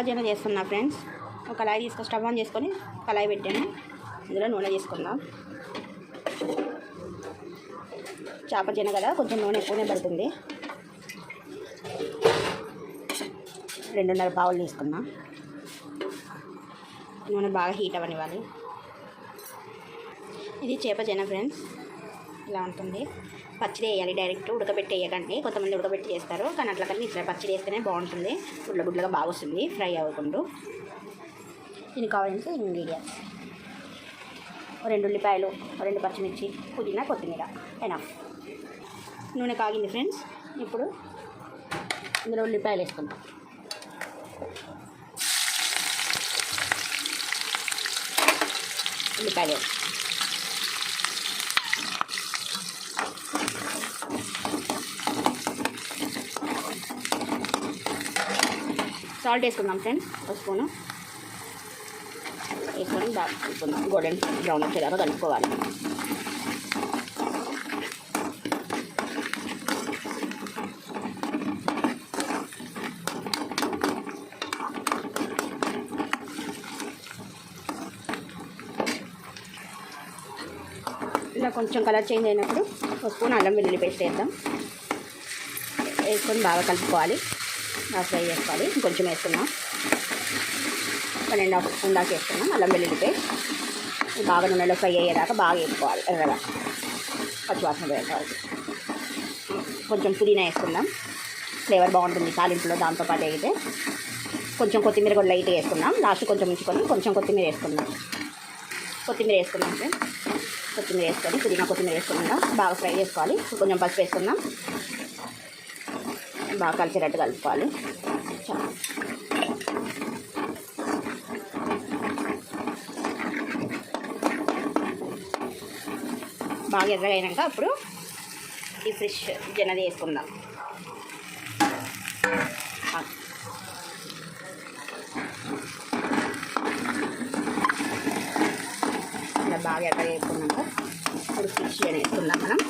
మొక్కజొన్న చేస్తున్నా ఫ్రెండ్స్ ఒక కళాయి తీసుకొని స్టవ్ ఆన్ చేసుకొని కళాయి పెట్టాను. ఇందులో నూనె తీసుకుందాం. చేప జన కదా కొంచెం నూనె ఎక్కువనే పడుతుంది. రెండున్నర పావులు తీసుకున్నా నూనె బాగా హీట్ అవ్వనివ్వాలి. ఇది చేప జన ఫ్రెండ్స్ ఇలా ఉంటుంది. పచ్చడి వేయాలి. డైరెక్ట్ ఉడకబెట్టి వేయకండి కొంతమంది ఉడకబెట్టి చేస్తారు. కానీ అట్లా కానీ ఇట్లా పచ్చడి వేస్తేనే బాగుంటుంది. గుడ్ల గుడ్లగా బాగా వస్తుంది ఫ్రై అవ్వకుండా. దీనికి కావాల్సిన ఇంగ్రీడియంట్స్ రెండు ఉల్లిపాయలు రెండు పచ్చిమిర్చి పుదీనా కొత్తిమీర. అయినా నూనె కాగింది ఫ్రెండ్స్ ఇప్పుడు ఇందులో ఉల్లిపాయలు వేసుకుంటాం ఉల్లిపాయలు సాల్ట్ వేసుకుందాం ఫ్రెండ్స్ ఒక స్పూను. వేసుకొని బాగా కలుపుకుందాం గోల్డెన్ బ్రౌన్ వచ్చేలాగా కలుపుకోవాలి. ఇలా కొంచెం కలర్ చేంజ్ అయినప్పుడు ఒక స్పూన్ అల్లం వెల్లుల్లి పేస్ట్ వేద్దాం. వేసుకొని బాగా కలుపుకోవాలి. బాగా ఫ్రై చేసుకోవాలి. ఇంకొంచెం వేసుకున్నాం పన్నెండు అండ్ హాఫ్ స్పూన్ దాకా వేసుకున్నాం అల్లం వెల్లుల్లి బాగా నూనెలో ఫ్రై అయ్యేదాకా బాగా వేసుకోవాలి ఎర్రగా. పచ్చివాసన వేసుకోవాలి కొంచెం పుదీనా వేసుకుందాం. ఫ్లేవర్ బాగుంటుంది తాలింపులో దాంతోపాటు అయితే. కొంచెం కొత్తిమీర కూడా లైట్గా వేసుకుందాం. లాస్ట్ కొంచెం ఉంచుకొని కొంచెం కొత్తిమీర వేసుకుందాం. కొత్తిమీర వేసుకుందాం ఫ్రెండ్స్. కొత్తిమీర వేసుకొని పుదీనా కొత్తిమీర వేసుకుందాం. బాగా ఫ్రై చేసుకోవాలి. కొంచెం పసుపు వేసుకుందాం. బాగా కలిసేటట్టు కలుపుకోవాలి. బాగా ఎర్రగైనాక అప్పుడు ఈ ఫ్రెష్ జనది వేసుకుందాం ఇలా బాగా ఎర్ర వేసుకున్నాక ఇప్పుడు ఫిష్ అని వేసుకుందాం మనం.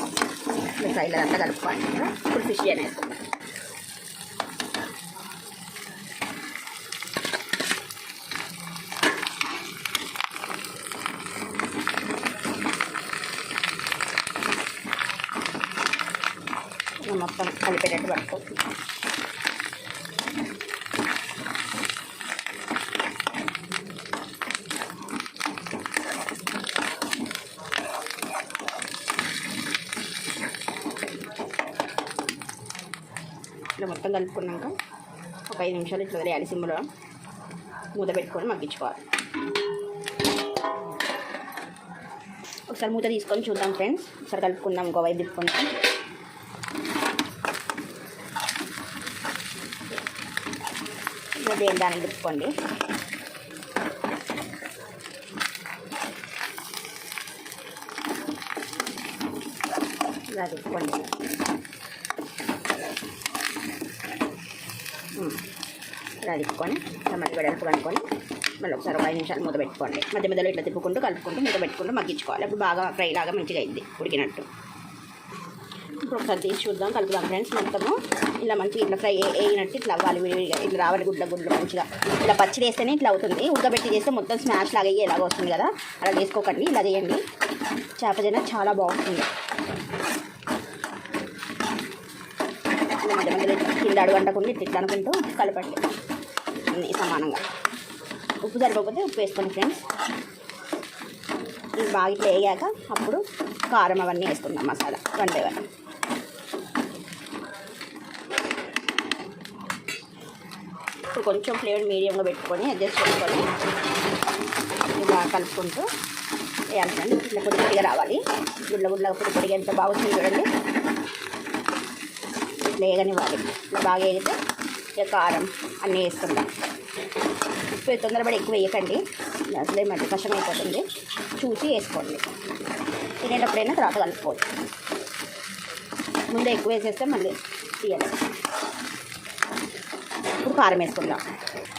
ఇలా ఫ్రైలో అంతా కలుపుకోవాలి. ఇప్పుడు ఫిష్ అని వేసుకుందాం. ఇలా మొత్తం కలిపేటట్టు పట్టుకోవచ్చు ఇట్లా మొత్తం కలుపుకున్నాక ఒక ఐదు నిమిషాలు ఇట్లా వదిలేయాలి సిమ్లో మూత పెట్టుకొని మగ్గించుకోవాలి. ఒకసారి మూత తీసుకొని చూద్దాం ఫ్రెండ్స్. ఒకసారి కలుపుకుందాం ఇంకో వైపు తిప్పుకుందాం. దేని దానికి తిప్పుకోండి. ఇలా తిప్పుకోండి. ఇలా తిప్పుకొని టమాటా వెడల్పు కనుక్కొని మళ్ళీ ఒకసారి ఒక ఐదు నిమిషాలు మూత పెట్టుకోండి. మధ్య మధ్యలో ఇట్లా తిప్పుకుంటూ కలుపుకుంటూ మూత పెట్టుకుంటూ మగ్గించుకోవాలి. అప్పుడు బాగా ఫ్రై లాగా మంచిగా అయింది ఉడికినట్టు. ఇప్పుడు ఒకసారి తీసి చూద్దాం కలుపుదాం ఫ్రెండ్స్ మొత్తము. ఇలా మంచిగా ఇట్లా ఫ్రై అయినట్టు ఇట్లా అవ్వాలి విడివిడిగా ఇట్లా రావాలి గుడ్ల గుడ్లు మంచిగా. ఇలా పచ్చి వేస్తేనే ఇట్లా అవుతుంది. ఉడకబెట్టి చేస్తే మొత్తం స్మాష్ లాగా అయ్యేలాగా వస్తుంది కదా. అలా చేసుకోకండి ఇలా చేయండి. చేప జన చాలా బాగుంటుంది. మధ్య మధ్యలో కింద అడుగంటకుండా ఇట్లా ఇట్లా అనుకుంటూ కలపండి. అన్నీ సమానంగా. ఉప్పు సరిపోతే ఉప్పు వేసుకోండి ఫ్రెండ్స్. ఇది బాగా ఇట్లా వేయాక అప్పుడు కారం అవన్నీ వేసుకుందాం మసాలా. One by one. ఇప్పుడు కొంచెం ఫ్లేవర్ మీడియంగా పెట్టుకొని అడ్జస్ట్ చేసుకొని ఇలా కలుపుకుంటూ వేయాలి ఇట్లా పొడి పొడిగా రావాలి. గుడ్ల గుడ్ల పొడి పొడిగా ఎంత బాగా వచ్చింది చూడండి. ఇట్లా వేగనివ్వాలి. ఇట్లా బాగా వేగితే ఇక కారం అన్నీ వేసుకుందాం. ఉప్పు తొందరపడి ఎక్కువ వేయకండి. అసలే మధ్య కష్టం అయిపోతుంది. చూసి వేసుకోండి. తినేటప్పుడైనా తర్వాత కలుపుకోవచ్చు. ముందే ఎక్కువ వేసేస్తే మళ్ళీ తీయాలి ఇప్పుడు కారం వేసుకుందాం.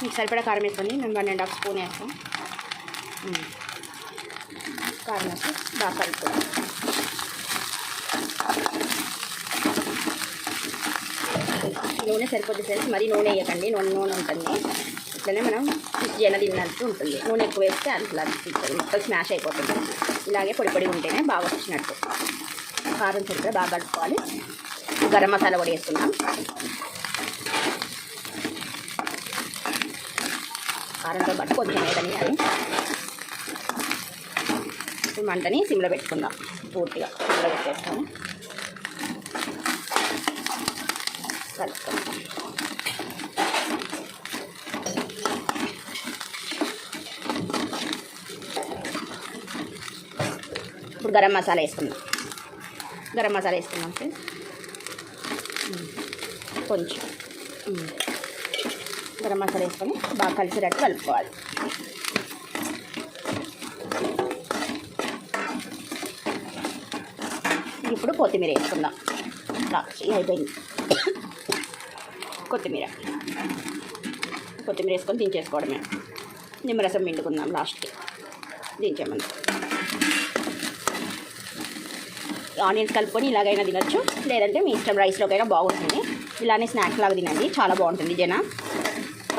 మీకు సరిపడా కారం వేసుకొని మేము వన్ అండ్ హాఫ్ స్పూన్ వేస్తాం. కారం వేసి బాగా కలుపుకుందాం. నూనె సరిపోద్ది ఫ్రెండ్స్ మరీ నూనె వేయకండి. నూనె నూనె ఉంటుంది. ఇట్లనే మనం జన తిన్నట్టు ఉంటుంది. నూనె ఎక్కువ వేస్తే అట్లా అనిపిస్తుంది మొత్తం స్మాష్ అయిపోతుంది. ఇలాగే పొడి పొడి ఉంటేనే బాగా వచ్చినట్టు. కారం చక్కెర బాగా కలుపుకోవాలి. గరం మసాలా కూడా వేసుకున్నాం కారంతో పాటు కొంచెం వేయనియాలి ఇప్పుడు మంటని సిమ్లో పెట్టుకుందాం. పూర్తిగా సిమ్లో పెట్టేస్తాము కలుపుకుందాం. ఇప్పుడు గరం మసాలా వేసుకుందాం. గరం మసాలా వేసుకుందాం సార్ కొంచెం. గరం మసాలా వేసుకొని బాగా కలిసినట్టు కలుపుకోవాలి. ఇప్పుడు కొత్తిమీర వేసుకుందాం. అయిపోయింది. కొత్తిమీర. కొత్తిమీర వేసుకొని దించేసుకోవడమే. నిమ్మరసం పిండుకుందాం లాస్ట్కి దించేమని ఆనియన్స్ కలుపుకొని ఇలాగైనా తినొచ్చు. లేదంటే మీ ఇష్టం రైస్లోకైనా బాగుంటుంది. ఇలానే స్నాక్స్ లాగా తినండి. చాలా బాగుంటుంది జనా.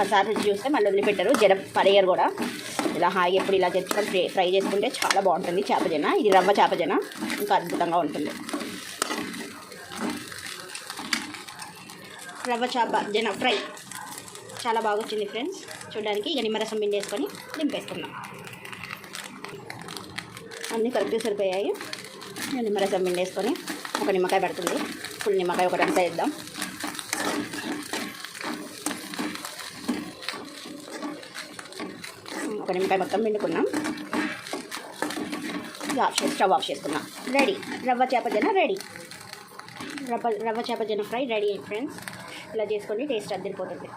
ఒకసారి రుచి చూస్తే మళ్ళీ వదిలిపెట్టరు. జడ పడేయరు కూడా. ఇలా హాయిగా ఎప్పుడు ఇలా తెచ్చుకొని ఫ్రై ఫ్రై చేసుకుంటే చాలా బాగుంటుంది చేపజన. ఇది రవ్వ చేపజన. ఇంకా అద్భుతంగా ఉంటుంది. రవ్వ చేప జన ఫ్రై చాలా బాగా వచ్చింది ఫ్రెండ్స్. చూడడానికి ఇక నిమ్మరసం పిండేసుకొని దింపేసుకుందాం. అన్నీ కరెక్ట్గా సరిపోయాయి. నిమ్మరసం నిమ్మరసం పిండేసుకొని ఒక నిమ్మకాయ పడుతుంది. ఫుల్ నిమ్మకాయ ఒకటి అంతా వేద్దాం. ఒక నిమ్మకాయ మొత్తం పిండుకున్నాం. ఆఫ్ చేసి స్టవ్ ఆఫ్ చేసుకున్నాం. రెడీ. రవ్వ చేప జన రెడీ. రవ్వ రవ్వ చేప జన ఫ్రై రెడీ ఫ్రెండ్స్. ఇలా చేసుకొని టేస్ట్ అద్దరిపోతుంది.